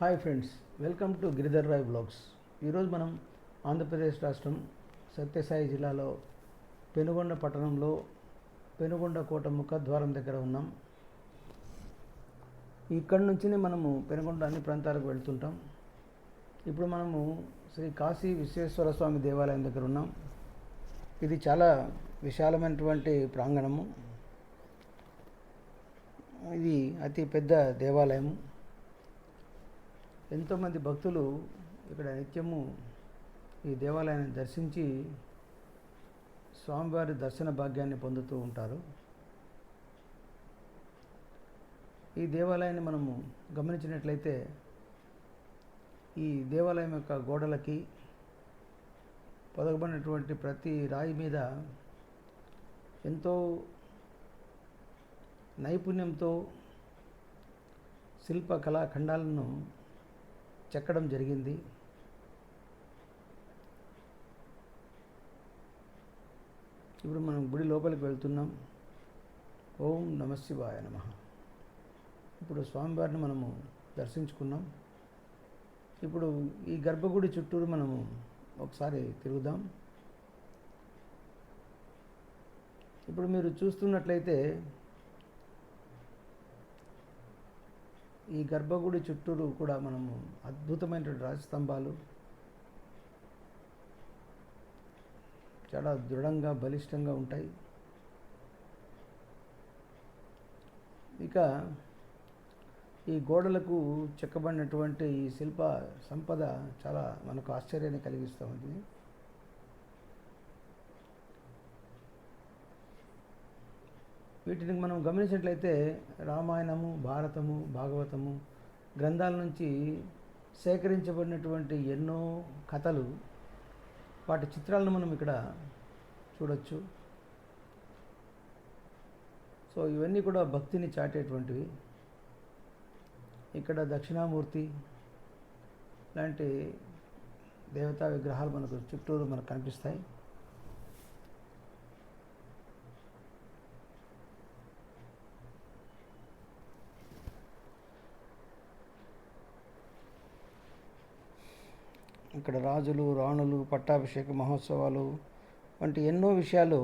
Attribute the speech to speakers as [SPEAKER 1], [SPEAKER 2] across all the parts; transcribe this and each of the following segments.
[SPEAKER 1] Hi friends welcome to Giridhar Rai blogs. ఈరోజు మనం ఆంధ్రప్రదేశ్ రాష్ట్రం సత్యసాయి జిల్లాలో పెనుగొండ పట్టణంలో పెనుగొండ కోట ముఖద్వారం దగ్గర ఉన్నాం. ఇక్కడి నుంచినే మనము పెనుగొండ అన్ని ప్రాంతాలకు వెళ్తుంటాం. ఇప్పుడు మనము శ్రీ కాశీ విశ్వేశ్వర స్వామి దేవాలయం దగ్గర ఉన్నాం. ఇది చాలా విశాలమైనటువంటి ప్రాంగణము. ఇది అతి పెద్ద దేవాలయము. ఎంతోమంది భక్తులు ఇక్కడ నిత్యము ఈ దేవాలయాన్ని దర్శించి స్వామివారి దర్శన భాగ్యాన్ని పొందుతూ ఉంటారు. ఈ దేవాలయాన్ని మనము గమనించినట్లయితే ఈ దేవాలయం యొక్క గోడలకి పొదగబడినటువంటి ప్రతి రాయి మీద ఎంతో నైపుణ్యంతో శిల్ప కళాఖండాలను చెక్కడం జరిగింది. ఇప్పుడు మనం గుడి లోపలికి వెళ్తున్నాం. ఓం నమశివాయ నమ. ఇప్పుడు స్వామివారిని మనము దర్శించుకున్నాం. ఇప్పుడు ఈ గర్భగుడి చుట్టూరు మనము ఒకసారి తిరుగుదాం. ఇప్పుడు మీరు చూస్తున్నట్లయితే ఈ గర్భగుడి చుట్టూరు కూడా మనము అద్భుతమైనటువంటి రాజస్తంభాలు చాలా దృఢంగా బలిష్టంగా ఉంటాయి. ఇక ఈ గోడలకు చెక్కబడినటువంటి ఈ శిల్ప సంపద చాలా మనకు ఆశ్చర్యాన్ని కలిగిస్తూ ఉంటుంది వీటిని మనం గమనించినట్లయితే రామాయణము భారతము భాగవతము గ్రంథాల నుంచి సేకరించబడినటువంటి ఎన్నో కథలు వాటి చిత్రాలను మనం ఇక్కడ చూడొచ్చు. సో ఇవన్నీ కూడా భక్తిని చాటేటువంటివి. ఇక్కడ దక్షిణామూర్తి లాంటి దేవతా విగ్రహాలు మనకు చుట్టూరు మనకు కనిపిస్తాయి. ఇక్కడ రాజులు రాణులు పట్టాభిషేక మహోత్సవాలు వంటి ఎన్నో విషయాలు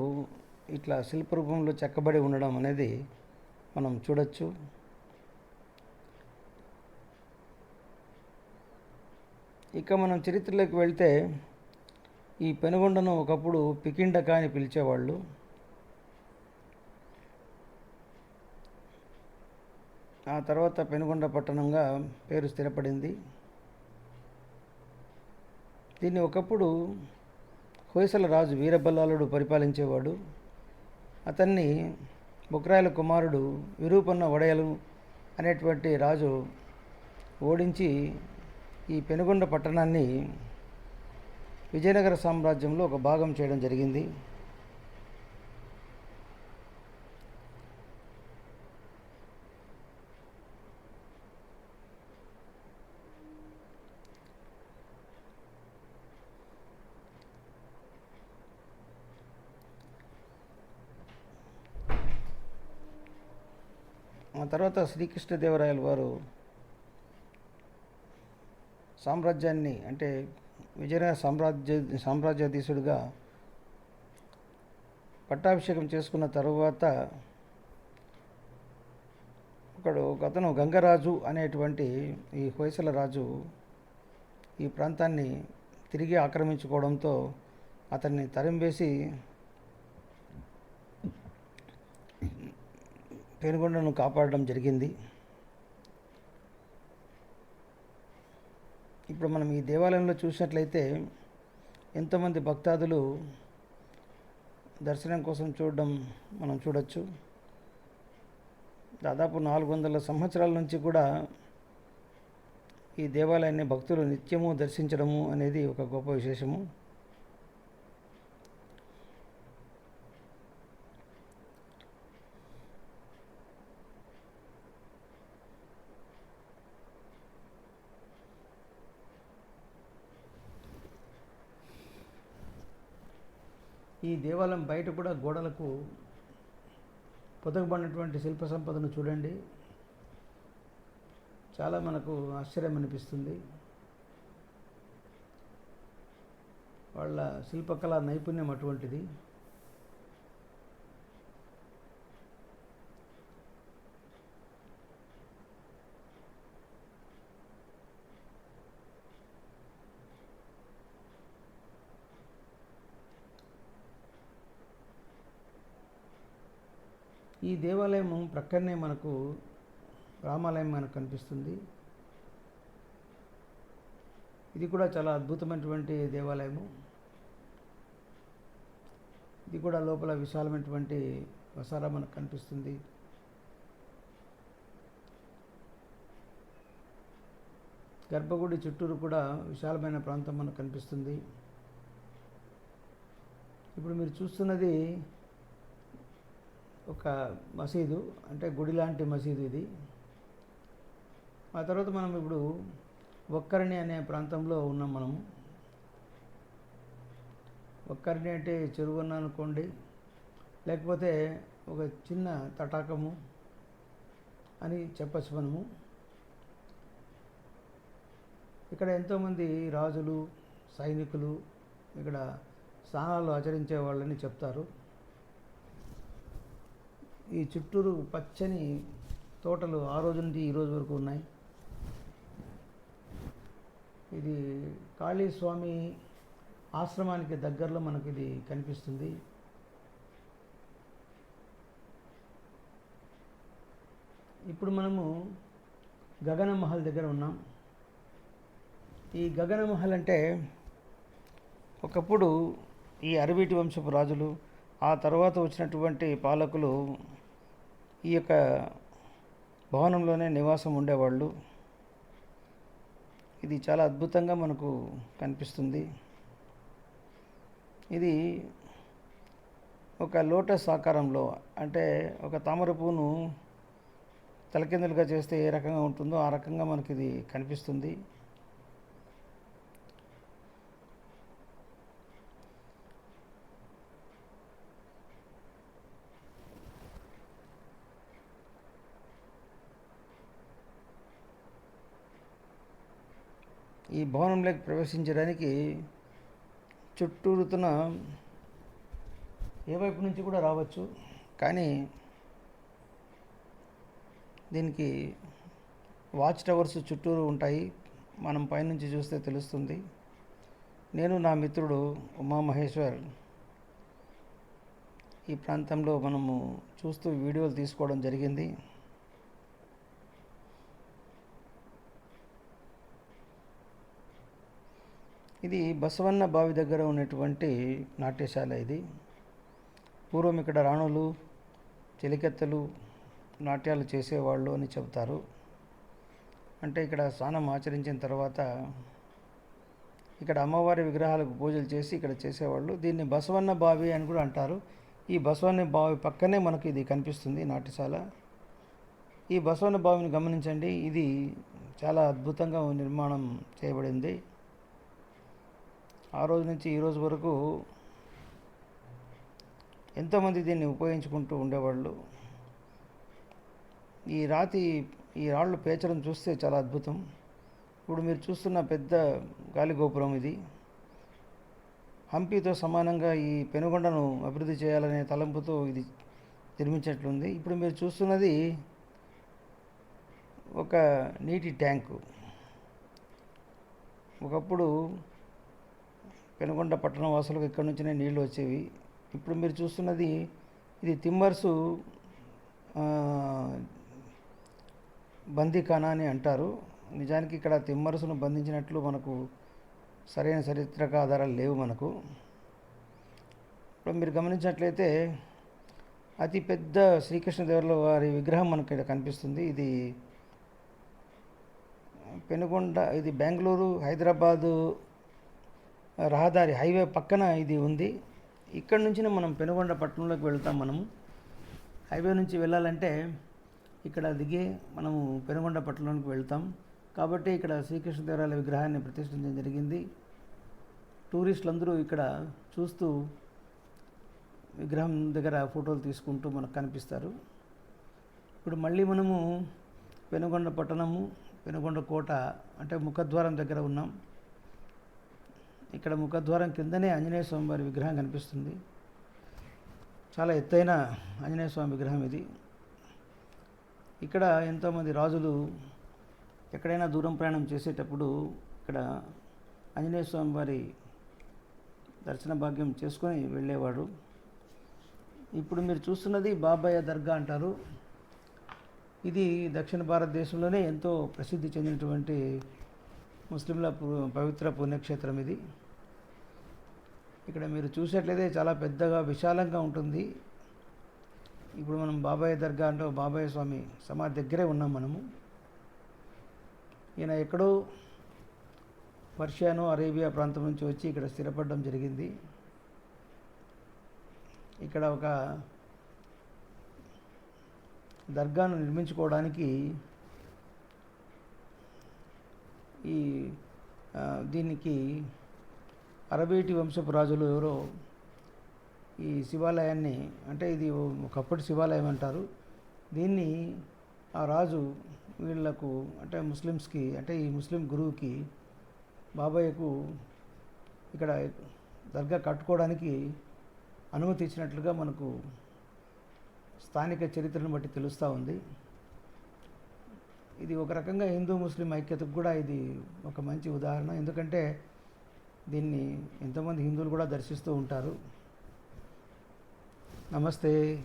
[SPEAKER 1] ఇట్లా శిల్పరూపంలో చెక్కబడి ఉండడం అనేది మనం చూడొచ్చు. ఇక మనం చరిత్రలోకి వెళ్తే ఈ పెనుగొండను ఒకప్పుడు పికిండక అని పిలిచేవాళ్ళు. ఆ తర్వాత పెనుగొండ పట్టణంగా పేరు స్థిరపడింది. దీన్ని ఒకప్పుడు హోయసల రాజు వీరబల్లాలుడు పరిపాలించేవాడు. అతన్ని బుక్రాయల కుమారుడు విరూపన్న వడయలు అనేటువంటి రాజు ఓడించి ఈ పెనుగొండ పట్టణాన్ని విజయనగర సామ్రాజ్యంలో ఒక భాగం చేయడం జరిగింది. ఆ తర్వాత శ్రీకృష్ణదేవరాయల వారు సామ్రాజ్యాన్ని అంటే విజయనగర సామ్రాజ్య సామ్రాజ్యాధీశుడిగా పట్టాభిషేకం చేసుకున్న తరువాత ఒకడు ఒక అతను గంగరాజు అనేటువంటి ఈ హొయసల రాజు ఈ ప్రాంతాన్ని తిరిగి ఆక్రమించుకోవడంతో అతన్ని తరింవేసి పెనుగొండను కాపాడడం జరిగింది. ఇప్పుడు మనం ఈ దేవాలయంలో చూసినట్లయితే ఎంతోమంది భక్తాదులు దర్శనం కోసం చూడడం మనం చూడొచ్చు. దాదాపు నాలుగు వందల సంవత్సరాల నుంచి కూడా ఈ దేవాలయాన్ని భక్తులు నిత్యము దర్శించడము అనేది ఒక గొప్ప విశేషము. ఈ దేవాలయం బయట కూడా గోడలకు పొదగబడినటువంటి శిల్ప సంపదను చూడండి. చాలా మనకు ఆశ్చర్యం అనిపిస్తుంది. వాళ్ళ శిల్పకళా నైపుణ్యం అటువంటిది. ఈ దేవాలయం ప్రక్కనే మనకు రామాలయం మనకు కనిపిస్తుంది. ఇది కూడా చాలా అద్భుతమైనటువంటి దేవాలయము. ఇది కూడా లోపల విశాలమైనటువంటి వసారా మనకు కనిపిస్తుంది. గర్భగుడి చుట్టూరు కూడా విశాలమైన ప్రాంతం మనకు కనిపిస్తుంది. ఇప్పుడు మీరు చూస్తున్నది ఒక మసీదు అంటే గుడి లాంటి మసీదు ఇది. ఆ తర్వాత మనం ఇప్పుడు ఒక్కరిని అనే ప్రాంతంలో ఉన్నాం మనము. ఒక్కరిని అంటే చెరువు అనుకోండి లేకపోతే ఒక చిన్న తటాకము అని చెప్పచ్చు మనము. ఇక్కడ ఎంతోమంది రాజులు సైనికులు ఇక్కడ స్నానాలు ఆచరించే వాళ్ళని చెప్తారు. ఈ చుట్టూరు పచ్చని తోటలు ఆ రోజు నుండి ఈ రోజు వరకు ఉన్నాయి. ఇది కాళీస్వామి ఆశ్రమానికి దగ్గరలో మనకి ఇది కనిపిస్తుంది. ఇప్పుడు మనము గగన మహల్ దగ్గర ఉన్నాం. ఈ గగన మహల్ అంటే ఒకప్పుడు ఈ అరవీటి వంశపు రాజులు ఆ తర్వాత వచ్చినటువంటి పాలకులు ఈ యొక్క భవనంలోనే నివాసం ఉండేవాళ్ళు. ఇది చాలా అద్భుతంగా మనకు కనిపిస్తుంది. ఇది ఒక లోటస్ ఆకారంలో అంటే ఒక తామర పువ్వును తలకిందులుగా చేస్తే ఏ రకంగా ఉంటుందో ఆ రకంగా మనకి ఇది కనిపిస్తుంది. ఈ భవనంలోకి ప్రవేశించడానికి చుట్టూరుతున్న ఏ వైపు నుంచి కూడా రావచ్చు. కానీ దీనికి వాచ్ టవర్స్ చుట్టూరు ఉంటాయి. మనం పైనుంచి చూస్తే తెలుస్తుంది. నేను నా మిత్రుడు ఉమామహేశ్వర్ ఈ ప్రాంతంలో మనము చూస్తూ వీడియోలు తీసుకోవడం జరిగింది. ఇది బసవన్న బావి దగ్గర ఉన్నటువంటి నాట్యశాల ఇది. పూర్వం ఇక్కడ రాణులు చెలికెత్తలు నాట్యాలు చేసేవాళ్ళు అని చెబుతారు. అంటే ఇక్కడ స్నానం ఆచరించిన తర్వాత ఇక్కడ అమ్మవారి విగ్రహాలకు పూజలు చేసి ఇక్కడ చేసేవాళ్ళు. దీన్ని బసవన్న బావి అని కూడా అంటారు. ఈ బసవన్న బావి పక్కనే మనకు ఇది కనిపిస్తుంది నాట్యశాల. ఈ బసవన్న బావిని గమనించండి. ఇది చాలా అద్భుతంగా నిర్మాణం చేయబడింది. ఆ రోజు నుంచి ఈ రోజు వరకు ఎంతోమంది దీన్ని ఉపయోగించుకుంటూ ఉండేవాళ్ళు. ఈ రాతి ఈ రాళ్ళు పేర్చడం చూస్తే చాలా అద్భుతం. ఇప్పుడు మీరు చూస్తున్న పెద్ద గాలి గోపురం ఇది. హంపీతో సమానంగా ఈ పెనుగొండను అభివృద్ధి చేయాలనే తలంపుతో ఇది నిర్మించినట్లుంది. ఇప్పుడు మీరు చూస్తున్నది ఒక నీటి ట్యాంకు. ఒకప్పుడు పెనుగొండ పట్టణ వాసులకు ఇక్కడి నుంచినే నీళ్ళు వచ్చేవి. ఇప్పుడు మీరు చూస్తున్నది ఇది తిమ్మర్సు బందీఖానా అని అంటారు. నిజానికి ఇక్కడ తిమ్మరసును బంధించినట్లు మనకు సరైన చరిత్రక ఆధారాలు లేవు మనకు. ఇప్పుడు మీరు గమనించినట్లయితే అతి పెద్ద శ్రీకృష్ణదేవుల వారి విగ్రహం మనకు ఇక్కడ కనిపిస్తుంది. ఇది పెనుగొండ ఇది బెంగళూరు హైదరాబాదు రహదారి హైవే పక్కన ఇది ఉంది. ఇక్కడ నుంచి మనం పెనుగొండ పట్టణంలోకి వెళ్తాం మనము. హైవే నుంచి వెళ్ళాలంటే ఇక్కడ దిగి మనము పెనుగొండ పట్టణంలోకి వెళ్తాం. కాబట్టి ఇక్కడ శ్రీకృష్ణదేవరాయల విగ్రహాన్ని ప్రతిష్ఠించడం జరిగింది. టూరిస్టులు అందరూ ఇక్కడ చూస్తూ విగ్రహం దగ్గర ఫోటోలు తీసుకుంటూ మనకు కనిపిస్తారు. ఇప్పుడు మళ్ళీ మనము పెనుగొండ పట్టణము పెనుగొండ కోట అంటే ముఖద్వారం దగ్గర ఉన్నాం. ఇక్కడ ముఖద్వారం కిందనే ఆంజనేయ స్వామి వారి విగ్రహం కనిపిస్తుంది. చాలా ఎత్తైన ఆంజనేయ స్వామి విగ్రహం ఇది. ఇక్కడ ఎంతోమంది రాజులు ఎక్కడైనా దూరం ప్రయాణం చేసేటప్పుడు ఇక్కడ ఆంజనేయ స్వామి వారి దర్శన భాగ్యం చేసుకొని వెళ్ళేవాడు ఇప్పుడు మీరు చూస్తున్నది బాబాయ్య దర్గా అంటారు. ఇది దక్షిణ భారతదేశంలోనే ఎంతో ప్రసిద్ధి చెందినటువంటి ముస్లింల పు- పవిత్ర పుణ్యక్షేత్రం ఇది. ఇక్కడ మీరు చూసేట్లయితే చాలా పెద్దగా విశాలంగా ఉంటుంది. ఇప్పుడు మనం బాబాయ్ దర్గా అంటే బాబాయ్ స్వామి సమాధి దగ్గరే ఉన్నాం మనము. ఈయన ఎక్కడో పర్షియాను అరేబియా ప్రాంతం నుంచి వచ్చి ఇక్కడ స్థిరపడడం జరిగింది. ఇక్కడ ఒక దర్గాను నిర్మించుకోవడానికి ఈ దీనికి అరబేటి వంశపు రాజులు ఎవరో ఈ శివాలయాన్ని అంటే ఇది ఒకప్పటి శివాలయం అంటారు. దీన్ని ఆ రాజు వీళ్ళకు అంటే ముస్లిమ్స్కి అంటే ఈ ముస్లిం గురువుకి బాబాయ్యకు ఇక్కడ దర్గా కట్టుకోవడానికి అనుమతి ఇచ్చినట్లుగా మనకు స్థానిక చరిత్రను బట్టి తెలుస్తూ ఉంది. ఇది ఒక రకంగా హిందూ ముస్లిం ఐక్యతకు కూడా ఇది ఒక మంచి ఉదాహరణ. ఎందుకంటే దీన్ని ఎంతోమంది హిందువులు కూడా దర్శిస్తూ ఉంటారు. నమస్తే.